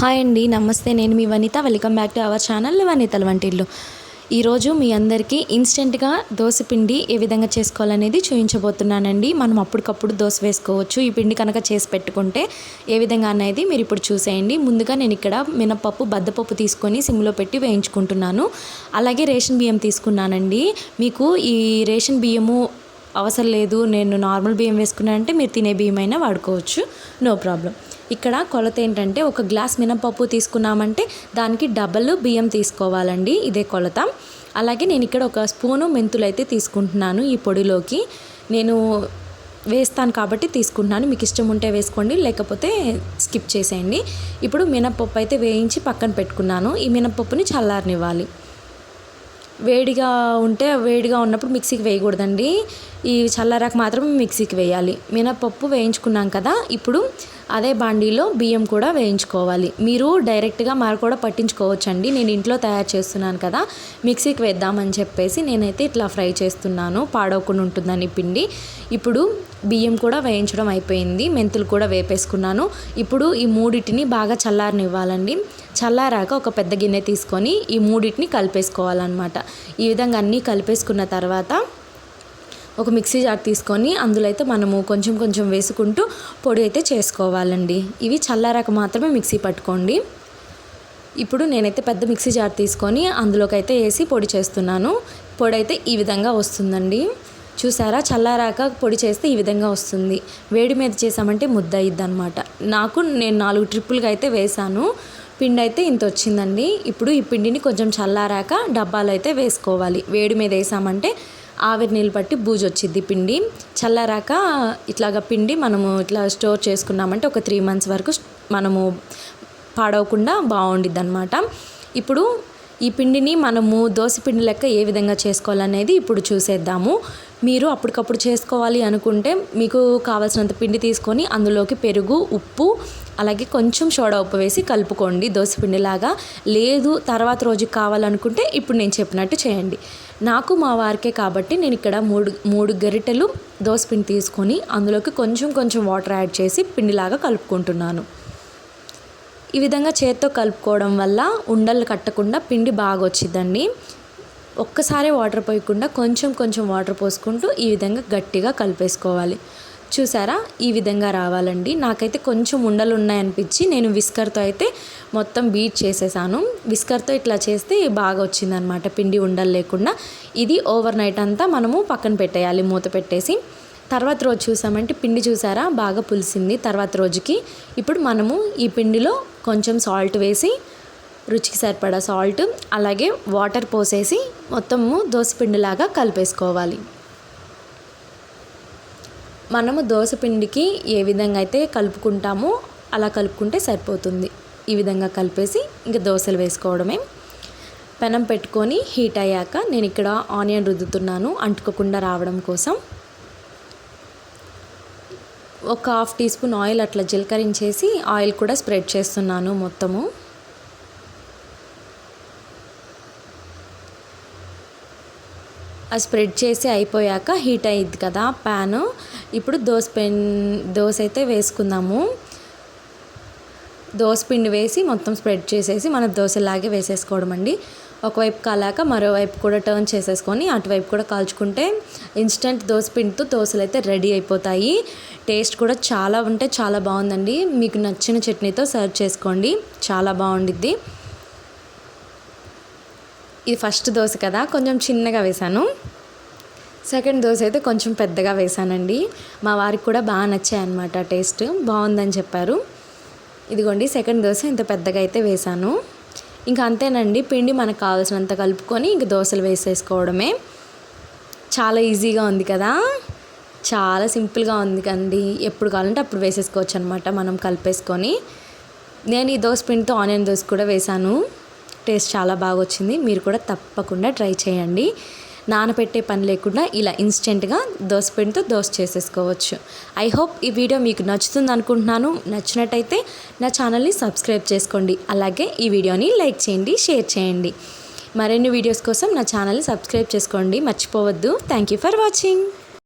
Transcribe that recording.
Hi అండి నమస్తే. నేను మీ Vanitha. Welcome back to our channel వనితల వంటిల్లు ఈరోజు మీ అందరికీ ఇన్స్టెంట్గా దోశ పిండి ఏ విధంగా చేసుకోవాలనేది చూపించబోతున్నానండి మనం అప్పటికప్పుడు దోశ వేసుకోవచ్చు. ఈ పిండి కనుక చేసి పెట్టుకుంటే ఏ విధంగా అనేది మీరు ఇప్పుడు చూసేయండి. ముందుగా నేను ఇక్కడ మినపప్పు బద్దపప్పు తీసుకొని సిమ్లో పెట్టి వేయించుకుంటున్నాను. అలాగే రేషన్ బియ్యం తీసుకున్నానండి. మీకు ఈ రేషన్ బియ్యము అవసరం లేదు నేను నార్మల్ బియ్యం వేసుకున్నానంటే మీరు తినే బియ్యం అయినా వాడుకోవచ్చు. No problem. ఇక్కడ కొలత ఏంటంటే ఒక గ్లాస్ మినపప్పు తీసుకున్నామంటే దానికి డబల్ బియ్యం తీసుకోవాలండి ఇదే కొలత. అలాగే నేను ఇక్కడ ఒక స్పూను మెంతులు అయితే తీసుకుంటున్నాను ఈ పొడిలోకి. నేను వేస్తాను కాబట్టి తీసుకుంటున్నాను మీకు ఇష్టం ఉంటే వేసుకోండి లేకపోతే స్కిప్ చేసేయండి. ఇప్పుడు మినపప్పు అయితే వేయించి పక్కన పెట్టుకున్నాను ఈ మినపప్పుని చల్లారనివ్వాలి. వేడిగా ఉంటే వేడిగా ఉన్నప్పుడు మిక్సీకి వేయకూడదండి. ఈ చల్లారాక మాత్రం మిక్సీకి వేయాలి. మినపప్పు వేయించుకున్నాం కదా ఇప్పుడు అదే బాండీలో బియ్యం కూడా వేయించుకోవాలి. మీరు డైరెక్ట్గా మరి కూడా పట్టించుకోవచ్చండి. నేను ఇంట్లో తయారు చేస్తున్నాను కదా మిక్సీకి వేద్దామని చెప్పేసి నేనైతే ఇట్లా ఫ్రై చేస్తున్నాను. పాడవకుండా ఉంటుందని పిండి. ఇప్పుడు బియ్యం కూడా వేయించడం అయిపోయింది మెంతులు కూడా వేపేసుకున్నాను. ఇప్పుడు ఈ మూడింటిని బాగా చల్లారనివ్వాలండి. చల్లారాక ఒక పెద్ద గిన్నె తీసుకొని ఈ మూడిటిని కలిపేసుకోవాలన్నమాట. ఈ విధంగా అన్నీ కలిపేసుకున్న తర్వాత ఒక మిక్సీ జార్ తీసుకొని అందులో అయితే మనము కొంచెం కొంచెం వేసుకుంటూ పొడి అయితే చేసుకోవాలండి. ఇవి చల్లారాక మాత్రమే మిక్సీ పట్టుకోండి. ఇప్పుడు నేనైతే పెద్ద మిక్సీ జార్ తీసుకొని అందులోకి అయితే వేసి పొడి చేస్తున్నాను. పొడి అయితే ఈ విధంగా వస్తుందండి. చూసారా? చల్లారాక పొడి చేస్తే ఈ విధంగా వస్తుంది. వేడి మీద చేసామంటే ముద్ద అయ్యిద్ది అనమాట నాకు నేను నాలుగు ట్రిప్పులుగా అయితే వేసాను. పిండి అయితే ఇంత వచ్చిందండి. ఇప్పుడు ఈ పిండిని కొంచెం చల్లారాక డబ్బాలు అయితే వేసుకోవాలి. వేడి మీద వేసామంటే ఆవిరి నీళ్ళు పట్టి బూజు వచ్చింది పిండి. చల్లారాక ఇట్లాగ పిండి మనము ఇట్లా స్టోర్ చేసుకున్నామంటే ఒక త్రీ మంత్స్ వరకు మనము పాడవకుండా బాగుండిద్ది అనమాట ఇప్పుడు ఈ పిండిని మనము దోశ పిండి లెక్క ఏ విధంగా చేసుకోవాలనేది ఇప్పుడు చూసేద్దాము. మీరు అప్పటికప్పుడు చేసుకోవాలి అనుకుంటే మీకు కావాల్సినంత పిండి తీసుకొని అందులోకి పెరుగు ఉప్పు అలాగే కొంచెం సోడా ఉప్పు వేసి కలుపుకోండి దోశపిండిలాగా లేదు తర్వాత రోజుకి కావాలనుకుంటే ఇప్పుడు నేను చెప్పినట్టు చేయండి. నాకు మా వారికే కాబట్టి నేను ఇక్కడ మూడు మూడు గరిటెలు దోశపిండి తీసుకొని అందులోకి కొంచెం కొంచెం వాటర్ యాడ్ చేసి పిండిలాగా కలుపుకుంటున్నాను. ఈ విధంగా చేత్తో కలుపుకోవడం వల్ల ఉండలు కట్టకుండా పిండి బాగా వచ్చిందండి ఒక్కసారే వాటర్ పోయకుండా కొంచెం కొంచెం వాటర్ పోసుకుంటూ ఈ విధంగా గట్టిగా కలిపేసుకోవాలి. చూసారా? ఈ విధంగా రావాలండి. నాకైతే కొంచెం ఉండలు ఉన్నాయనిపించి నేను విస్కర్తో అయితే మొత్తం బీట్ చేసేసాను. విస్కర్తో ఇట్లా చేస్తే బాగా వచ్చిందనమాట పిండి ఉండలు లేకుండా. ఇది ఓవర్ నైట్ అంతా మనము పక్కన పెట్టేయాలి మూత పెట్టేసి. తర్వాత రోజు చూసామంటే పిండి చూసారా? బాగా పులిసింది తర్వాత రోజుకి. ఇప్పుడు మనము ఈ పిండిలో కొంచెం సాల్ట్ వేసి రుచికి సరిపడా సాల్ట్ అలాగే వాటర్ పోసేసి మొత్తము దోసపిండిలాగా కలిపేసుకోవాలి. మనము దోసపిండికి ఏ విధంగా అయితే కలుపుకుంటామో అలా కలుపుకుంటే సరిపోతుంది. ఈ విధంగా కలిపేసి ఇంకా దోశలు వేసుకోవడమే. పెనం పెట్టుకొని హీట్ అయ్యాక నేను ఇక్కడ ఆనియన్ రుద్దుతున్నాను అంటుకోకుండా రావడం కోసం. ఒక హాఫ్ టీ స్పూన్ ఆయిల్ అట్లా జీలకరించేసి ఆయిల్ కూడా స్ప్రెడ్ చేస్తున్నాను మొత్తము. అది స్ప్రెడ్ చేసి అయిపోయాక హీట్ అయ్యిద్ది కదా ప్యాన్. ఇప్పుడు దోశ పెన్ దోశ అయితే వేసుకుందాము. దోశ పిండి వేసి మొత్తం స్ప్రెడ్ చేసేసి మన దోశలాగే వేసేసుకోవడం అండి ఒకవైపు కాలాక మరోవైపు కూడా టర్న్ చేసేసుకొని అటువైపు కూడా కాల్చుకుంటే ఇన్స్టెంట్ దోశ పిండితో దోశలు అయితే రెడీ అయిపోతాయి. టేస్ట్ కూడా చాలా ఉంటే చాలా బాగుందండి. మీకు నచ్చిన చట్నీతో సర్వ్ చేసుకోండి. చాలా బాగుండిద్ది. ఇది ఫస్ట్ దోశ కదా కొంచెం చిన్నగా వేశాను. సెకండ్ దోశ అయితే కొంచెం పెద్దగా వేశానండి. మా వారికి కూడా బాగా నచ్చాయి అనమాట టేస్ట్ బాగుందని చెప్పారు. ఇదిగోండి సెకండ్ దోశ ఇంత పెద్దగా అయితే వేశాను. ఇంకా అంతేనండి పిండి మనకు కావాల్సినంత కలుపుకొని ఇంక దోశలు వేసేసుకోవడమే. చాలా ఈజీగా ఉంది కదా? చాలా సింపుల్గా ఉంది కండి. ఎప్పుడు కావాలంటే అప్పుడు వేసేసుకోవచ్చు అనమాట మనం కలిపేసుకొని. నేను ఈ దోశ పిండితో ఆనియన్ దోశ కూడా వేశాను టేస్ట్ చాలా బాగా వచ్చింది మీరు కూడా తప్పకుండా ట్రై చేయండి. నానబెట్టే పని లేకుండా ఇలా ఇన్స్టెంట్గా దోశ పిండితో దోశ చేసేసుకోవచ్చు. ఐ హోప్ ఈ వీడియో మీకు నచ్చుతుంది అనుకుంటున్నాను. నచ్చినట్టయితే నా ఛానల్ని సబ్స్క్రైబ్ చేసుకోండి. అలాగే ఈ వీడియోని లైక్ చేయండి షేర్ చేయండి. మరిన్ని వీడియోస్ కోసం నా ఛానల్ని సబ్స్క్రైబ్ చేసుకోండి. మర్చిపోవద్దు. Thank you for watching.